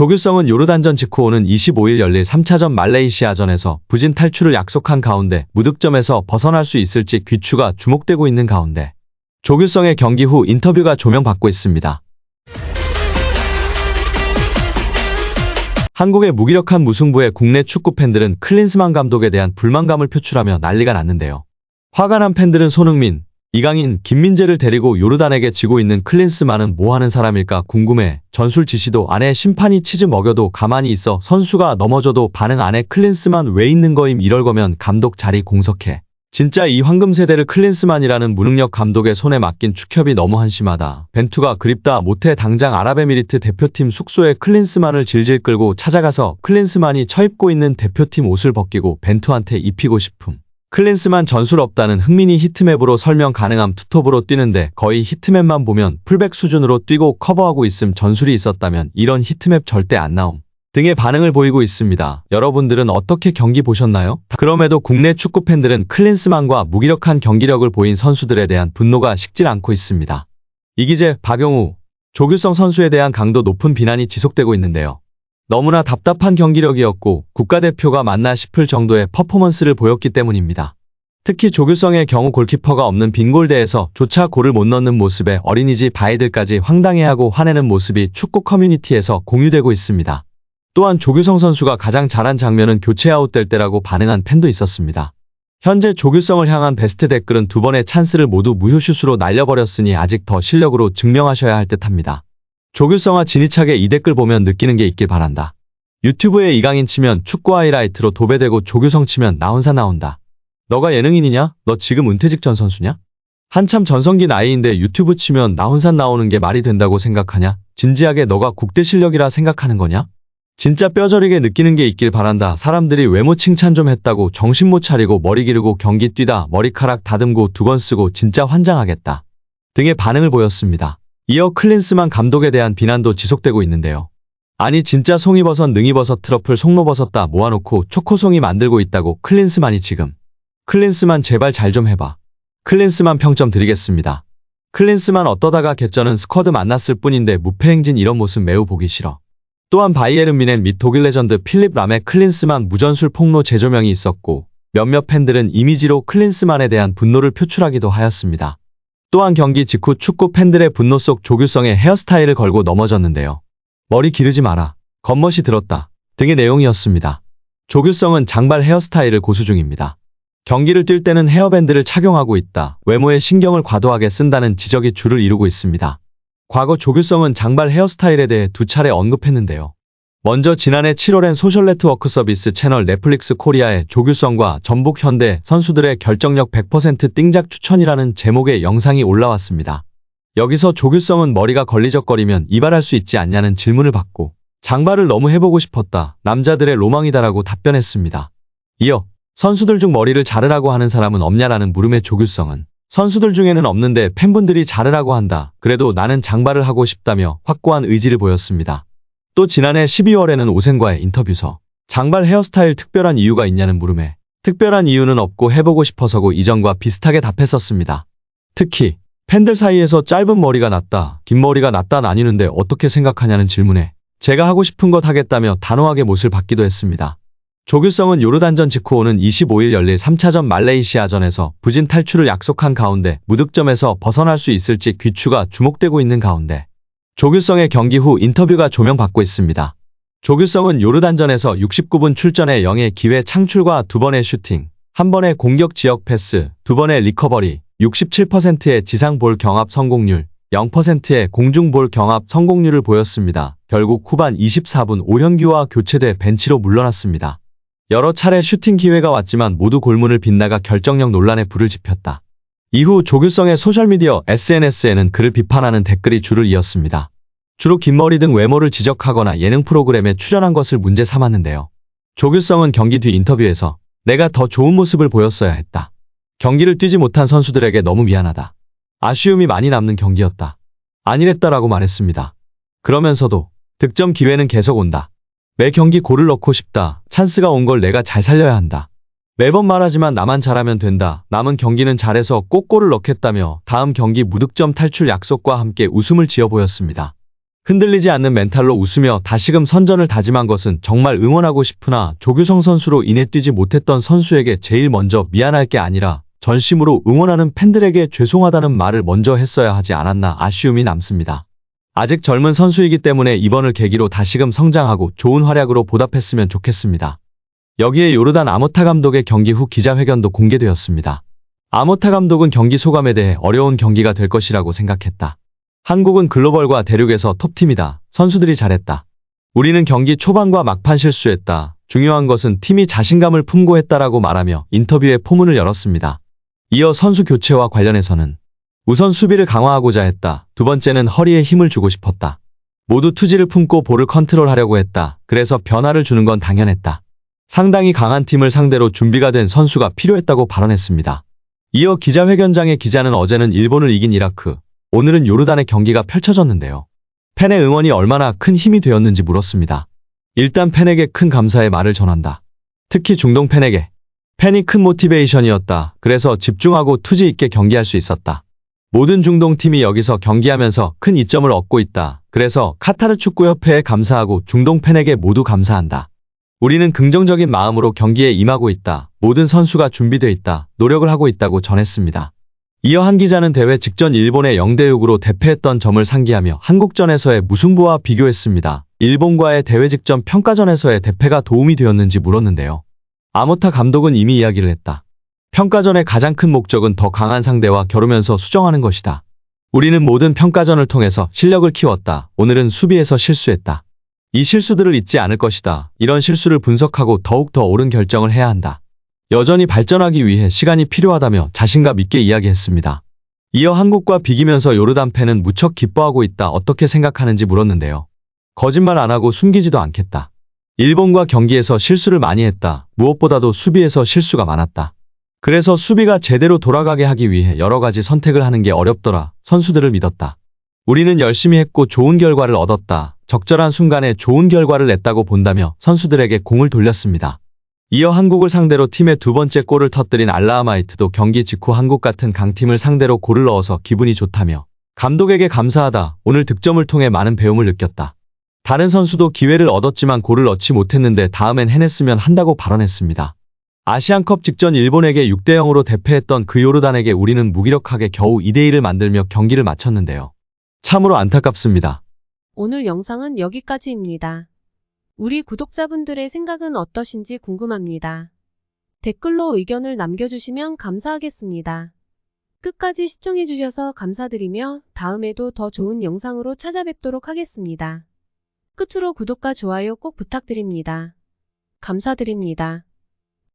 조규성은 요르단전 직후 오는 25일 열릴 3차전 말레이시아전에서 부진 탈출을 약속한 가운데 무득점에서 벗어날 수 있을지 귀추가 주목되고 있는 가운데 조규성의 경기 후 인터뷰가 조명받고 있습니다. 한국의 무기력한 무승부에 국내 축구 팬들은 클린스만 감독에 대한 불만감을 표출하며 난리가 났는데요. 화가 난 팬들은 손흥민, 이강인, 김민재를 데리고 요르단에게 지고 있는 클린스만은 뭐 하는 사람일까 궁금해. 전술 지시도 안 해 심판이 치즈 먹여도 가만히 있어 선수가 넘어져도 반응 안 해 클린스만 왜 있는 거임 이럴 거면 감독 자리 공석해. 진짜 이 황금 세대를 클린스만이라는 무능력 감독의 손에 맡긴 축협이 너무 한심하다. 벤투가 그립다 못해 당장 아랍에미리트 대표팀 숙소에 클린스만을 질질 끌고 찾아가서 클린스만이 처입고 있는 대표팀 옷을 벗기고 벤투한테 입히고 싶음. 클린스만 전술 없다는 흥민이 히트맵으로 설명 가능함 투톱으로 뛰는데 거의 히트맵만 보면 풀백 수준으로 뛰고 커버하고 있음 전술이 있었다면 이런 히트맵 절대 안 나옴. 등의 반응을 보이고 있습니다. 여러분들은 어떻게 경기 보셨나요? 그럼에도 국내 축구 팬들은 클린스만과 무기력한 경기력을 보인 선수들에 대한 분노가 식질 않고 있습니다. 이기재, 박용우, 조규성 선수에 대한 강도 높은 비난이 지속되고 있는데요. 너무나 답답한 경기력이었고 국가대표가 맞나 싶을 정도의 퍼포먼스를 보였기 때문입니다. 특히 조규성의 경우 골키퍼가 없는 빈골대에서 조차 골을 못 넣는 모습에 어린이집 아이들까지 황당해하고 화내는 모습이 축구 커뮤니티에서 공유되고 있습니다. 또한 조규성 선수가 가장 잘한 장면은 교체 아웃될 때라고 반응한 팬도 있었습니다. 현재 조규성을 향한 베스트 댓글은 두 번의 찬스를 모두 무효슛으로 날려버렸으니 아직 더 실력으로 증명하셔야 할 듯합니다. 조규성아 진희차게 이 댓글 보면 느끼는 게 있길 바란다. 유튜브에 이강인 치면 축구 하이라이트로 도배되고 조규성 치면 나 혼자 나온다. 너가 예능인이냐? 너 지금 은퇴 직전 선수냐? 한참 전성기 나이인데 유튜브 치면 나 혼자 나오는 게 말이 된다고 생각하냐? 진지하게 너가 국대 실력이라 생각하는 거냐? 진짜 뼈저리게 느끼는 게 있길 바란다. 사람들이 외모 칭찬 좀 했다고 정신 못 차리고 머리 기르고 경기 뛰다 머리카락 다듬고 두 건 쓰고 진짜 환장하겠다. 등의 반응을 보였습니다. 이어 클린스만 감독에 대한 비난도 지속되고 있는데요. 아니 진짜 송이버섯 능이버섯 트러플 송로버섯 다 모아놓고 초코송이 만들고 있다고 클린스만이 지금. 클린스만 제발 잘 좀 해봐. 클린스만 평점 드리겠습니다. 클린스만 어떠다가 개쩌는 스쿼드 만났을 뿐인데 무패행진 이런 모습 매우 보기 싫어. 또한 바이에른 미넨 및 독일 레전드 필립 람의 클린스만 무전술 폭로 재조명이 있었고 몇몇 팬들은 이미지로 클린스만에 대한 분노를 표출하기도 하였습니다. 또한 경기 직후 축구 팬들의 분노 속 조규성의 헤어스타일을 걸고 넘어졌는데요. 머리 기르지 마라. 겉멋이 들었다. 등의 내용이었습니다. 조규성은 장발 헤어스타일을 고수 중입니다. 경기를 뛸 때는 헤어밴드를 착용하고 있다. 외모에 신경을 과도하게 쓴다는 지적이 줄을 이루고 있습니다. 과거 조규성은 장발 헤어스타일에 대해 두 차례 언급했는데요. 먼저 지난해 7월엔 소셜 네트워크 서비스 채널 넷플릭스 코리아의 조규성과 전북 현대 선수들의 결정력 100% 띵작 추천이라는 제목의 영상이 올라왔습니다. 여기서 조규성은 머리가 걸리적거리면 이발할 수 있지 않냐는 질문을 받고 장발을 너무 해보고 싶었다. 남자들의 로망이다라고 답변했습니다. 이어 선수들 중 머리를 자르라고 하는 사람은 없냐라는 물음에 조규성은 선수들 중에는 없는데 팬분들이 자르라고 한다. 그래도 나는 장발을 하고 싶다며 확고한 의지를 보였습니다. 또 지난해 12월에는 오센과의 인터뷰서 장발 헤어스타일 특별한 이유가 있냐는 물음에 특별한 이유는 없고 해보고 싶어서고 이전과 비슷하게 답했었습니다. 특히 팬들 사이에서 짧은 머리가 낫다, 긴 머리가 낫다 나뉘는데 어떻게 생각하냐는 질문에 제가 하고 싶은 것 하겠다며 단호하게 못을 받기도 했습니다. 조규성은 요르단전 직후 오는 25일 열릴 3차전 말레이시아전에서 부진 탈출을 약속한 가운데 무득점에서 벗어날 수 있을지 귀추가 주목되고 있는 가운데 조규성의 경기 후 인터뷰가 조명받고 있습니다. 조규성은 요르단전에서 69분 출전에 0의 기회 창출과 두 번의 슈팅, 한 번의 공격 지역 패스, 두 번의 리커버리, 67%의 지상 볼 경합 성공률, 0%의 공중 볼 경합 성공률을 보였습니다. 결국 후반 24분 오현규와 교체돼 벤치로 물러났습니다. 여러 차례 슈팅 기회가 왔지만 모두 골문을 빗나가 결정력 논란에 불을 지폈다. 이후 조규성의 소셜미디어 SNS에는 그를 비판하는 댓글이 줄을 이었습니다. 주로 긴 머리 등 외모를 지적하거나 예능 프로그램에 출연한 것을 문제 삼았는데요. 조규성은 경기 뒤 인터뷰에서 내가 더 좋은 모습을 보였어야 했다. 경기를 뛰지 못한 선수들에게 너무 미안하다. 아쉬움이 많이 남는 경기였다. 아니랬다라고 말했습니다. 그러면서도 득점 기회는 계속 온다. 매 경기 골을 넣고 싶다. 찬스가 온 걸 내가 잘 살려야 한다. 매번 말하지만 나만 잘하면 된다. 남은 경기는 잘해서 꼭 골을 넣겠다며 다음 경기 무득점 탈출 약속과 함께 웃음을 지어 보였습니다. 흔들리지 않는 멘탈로 웃으며 다시금 선전을 다짐한 것은 정말 응원하고 싶으나 조규성 선수로 인해 뛰지 못했던 선수에게 제일 먼저 미안할 게 아니라 전심으로 응원하는 팬들에게 죄송하다는 말을 먼저 했어야 하지 않았나 아쉬움이 남습니다. 아직 젊은 선수이기 때문에 이번을 계기로 다시금 성장하고 좋은 활약으로 보답했으면 좋겠습니다. 여기에 요르단 아모타 감독의 경기 후 기자회견도 공개되었습니다. 아모타 감독은 경기 소감에 대해 어려운 경기가 될 것이라고 생각했다. 한국은 글로벌과 대륙에서 톱팀이다. 선수들이 잘했다. 우리는 경기 초반과 막판 실수했다. 중요한 것은 팀이 자신감을 품고 했다라고 말하며 인터뷰에 포문을 열었습니다. 이어 선수 교체와 관련해서는 우선 수비를 강화하고자 했다. 두 번째는 허리에 힘을 주고 싶었다. 모두 투지를 품고 볼을 컨트롤하려고 했다. 그래서 변화를 주는 건 당연했다. 상당히 강한 팀을 상대로 준비가 된 선수가 필요했다고 발언했습니다. 이어 기자회견장의 기자는 어제는 일본을 이긴 이라크, 오늘은 요르단의 경기가 펼쳐졌는데요. 팬의 응원이 얼마나 큰 힘이 되었는지 물었습니다. 일단 팬에게 큰 감사의 말을 전한다. 특히 중동 팬에게. 팬이 큰 모티베이션이었다. 그래서 집중하고 투지 있게 경기할 수 있었다. 모든 중동 팀이 여기서 경기하면서 큰 이점을 얻고 있다. 그래서 카타르 축구협회에 감사하고 중동 팬에게 모두 감사한다. 우리는 긍정적인 마음으로 경기에 임하고 있다. 모든 선수가 준비돼 있다. 노력을 하고 있다고 전했습니다. 이어 한 기자는 대회 직전 일본의 0대6으로 대패했던 점을 상기하며 한국전에서의 무승부와 비교했습니다. 일본과의 대회 직전 평가전에서의 대패가 도움이 되었는지 물었는데요. 아모타 감독은 이미 이야기를 했다. 평가전의 가장 큰 목적은 더 강한 상대와 겨루면서 수정하는 것이다. 우리는 모든 평가전을 통해서 실력을 키웠다. 오늘은 수비에서 실수했다. 이 실수들을 잊지 않을 것이다. 이런 실수를 분석하고 더욱 더 옳은 결정을 해야 한다. 여전히 발전하기 위해 시간이 필요하다며 자신감 있게 이야기했습니다. 이어 한국과 비기면서 요르단 팬은 무척 기뻐하고 있다. 어떻게 생각하는지 물었는데요. 거짓말 안 하고 숨기지도 않겠다. 일본과 경기에서 실수를 많이 했다. 무엇보다도 수비에서 실수가 많았다. 그래서 수비가 제대로 돌아가게 하기 위해 여러 가지 선택을 하는 게 어렵더라. 선수들을 믿었다. 우리는 열심히 했고 좋은 결과를 얻었다. 적절한 순간에 좋은 결과를 냈다고 본다며 선수들에게 공을 돌렸습니다. 이어 한국을 상대로 팀의 두 번째 골을 터뜨린 알라하마이트도 경기 직후 한국 같은 강팀을 상대로 골을 넣어서 기분이 좋다며 감독에게 감사하다. 오늘 득점을 통해 많은 배움을 느꼈다. 다른 선수도 기회를 얻었지만 골을 넣지 못했는데 다음엔 해냈으면 한다고 발언했습니다. 아시안컵 직전 일본에게 6대0으로 대패했던 그 요르단에게 우리는 무기력하게 겨우 2대1을 만들며 경기를 마쳤는데요. 참으로 안타깝습니다. 오늘 영상은 여기까지입니다. 우리 구독자분들의 생각은 어떠신지 궁금합니다. 댓글로 의견을 남겨주시면 감사하겠습니다. 끝까지 시청해주셔서 감사드리며 다음에도 더 좋은 영상으로 찾아뵙도록 하겠습니다. 끝으로 구독과 좋아요 꼭 부탁드립니다. 감사드립니다.